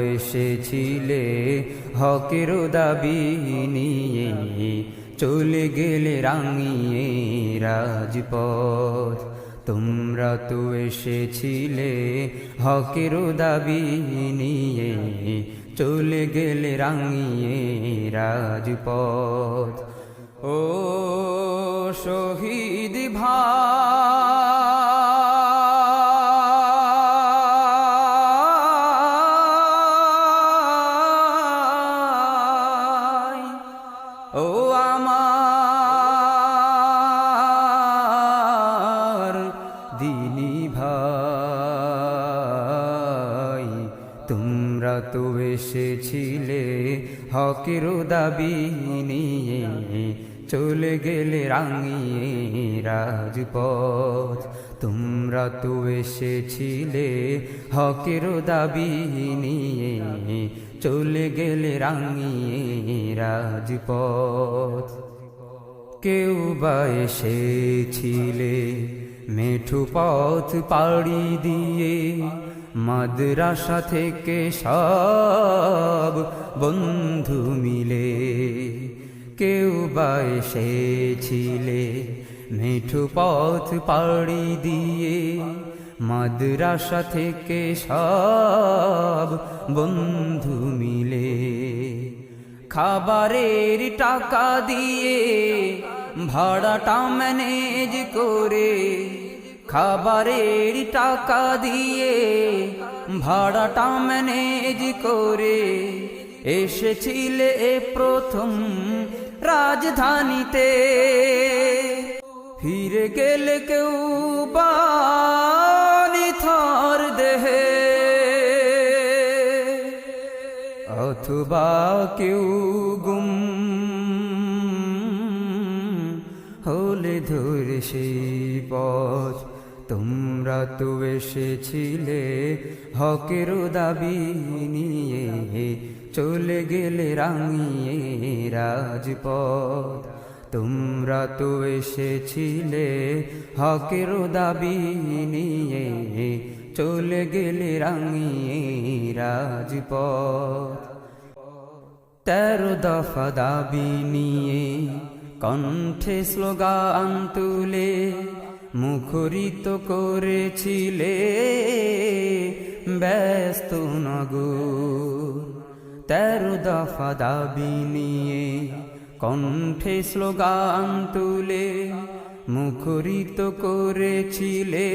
এসেছিলে, হকের দাবি নিয়ে চলে গেলে রাঙিয়ে রাজপথ। তোমরা তো এসেছিলে, হকের দাবি নিয়ে চলে গেলে রাঙিয়ে রাজপথ। ও শহীদ ভাই! তো এসেছিলে হকের দাবি নিয়ে চলে গেলে রাঙিয়ে রাজপথ। তোমরা তো এসেছিলে হকের দাবি নিয়ে চলে গেলে রাঙিয়ে রাজপথ। কেউ বা এসেছিলে মেঠু পথ পাড়ি দিয়ে মাদ্রাসা থেকে সব বন্ধু মিলে কেউ বা এসেছিলে মেঠু পথ পাড়ি দিয়ে মাদ্রাসা থেকে সব বন্ধু মিলে খাবারের টাকা দিয়ে ভাড়াটা ম্যানেজ করে খাবারের টাকা দিয়ে ভাড়াটা ম্যানেজ করে এসেছিলে প্রথম রাজধানীতে। ফিরে গেলে কেউ বানি থর দেহে, অথবা কেউ গুম হলে ধরে সেই পথ তোমরা তো এসেছিলে হকের দাবি নিয়ে, চলে গেলে রাঙিয়ে রাজপথ। তোমরা তো এসেছিলে হকের দাবি নিয়ে, চলে গেলে রাঙিয়ে রাজপথ। তেরো দফা দাবি নিয়ে কণ্ঠে স্লোগান তুলে মুখরিত করেছিলে, ব্যস্ত নগর। তেরো দফা দাবি নিয়ে কণ্ঠে স্লোগান তুলে মুখরিত করেছিলে,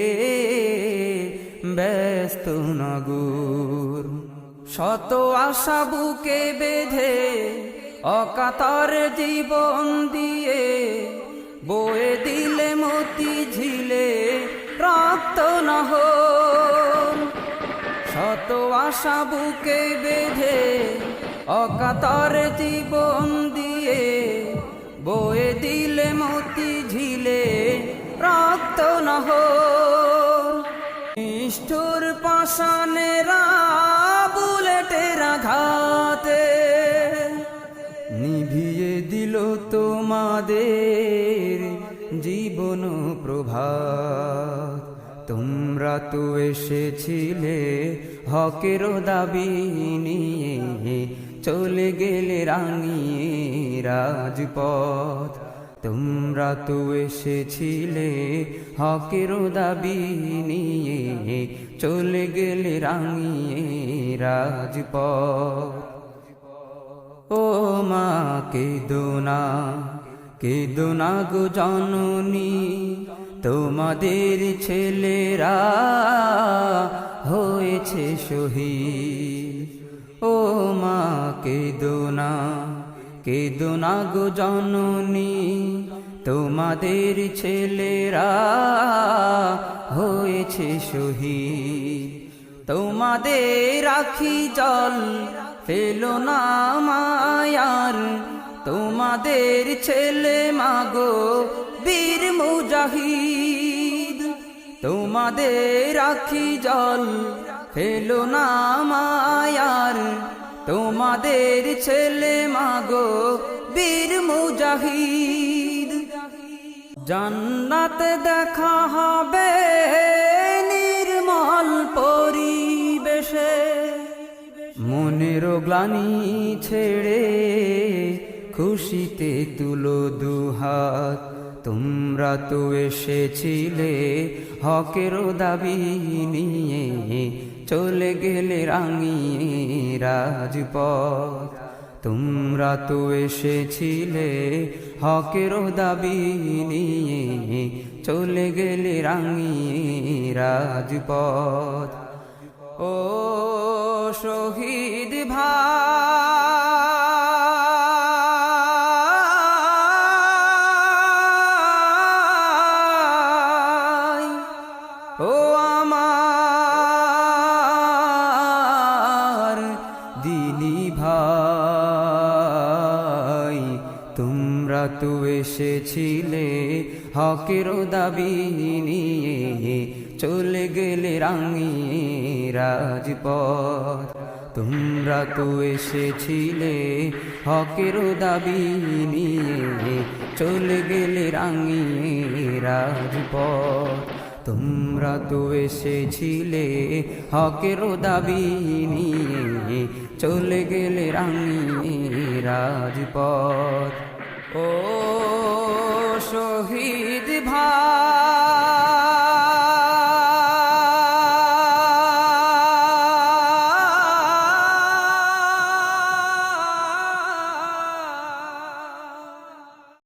ব্যস্ত নগর। শত আশা বুকে বেঁধে অকাতর জীবন দিয়ে বয়ে দিলে মতি ঝিলে রক্ত নহ। শত আশা বুকে বেঁধে অকাতর জীবন দিয়ে বয়ে দিলে মতি ঝিলে রক্ত নহ। নিষ্ঠুর পাষাণেরা বুলেটের আঘাতে নিভিয়ে দিল তোমাদের জীবন প্রভাত, তোমরা তো এসেছিলে হকের দাবি নিয়ে, চলে গেলে রাঙিয়ে রাজপথ। তোমরা তো এসেছিলে হকের দাবি নিয়ে, চলে গেলে রাঙিয়ে রাজপথ। ও মা কেদোনা কেদোনা গো জননী? তোমাদের ছেলেরা হয়েছে শহীদ। ও মা কেদোনা কেদোনা গো জননী? তোমাদের ছেলেরা হয়েছে শহীদ। তোমাদের রাখি জল ফেলো না মায়ার তোমাদের ছেলে মাগো বীর মুজাহিদ। তোমাদের রাখি জল ফেলো না মায়ার। তোমাদের ছেলে মাগো বীর মুজাহিদ। জান্নাত দেখা হবে নির্মল পরিবেশে। মনের গ্লানি ছেড়ে খুশিতে তুলো দুহাত। তোমরা তো এসেছিলে হকের দাবি নিয়ে, চলে গেলে রাঙিয়ে রাজপথ। তোমরা তো এসেছিলে হকের দাবি নিয়ে, চলে গেলে রাঙিয়ে রাজপথ। ও শহীদ ভাই! তো এসেছিলে, হকের দাবি নিয়ে চলে গেলে রাঙিয়ে রাজপথ। তোমরা তো এসেছিলে, হকের দাবি নিয়ে চলে গেলে রাঙিয়ে রাজপথ। তোমরা তো এসেছিলে, হকের দাবি নিয়ে চলে গেলে রাঙিয়ে রাজপথ। ও শহীদ ভাই।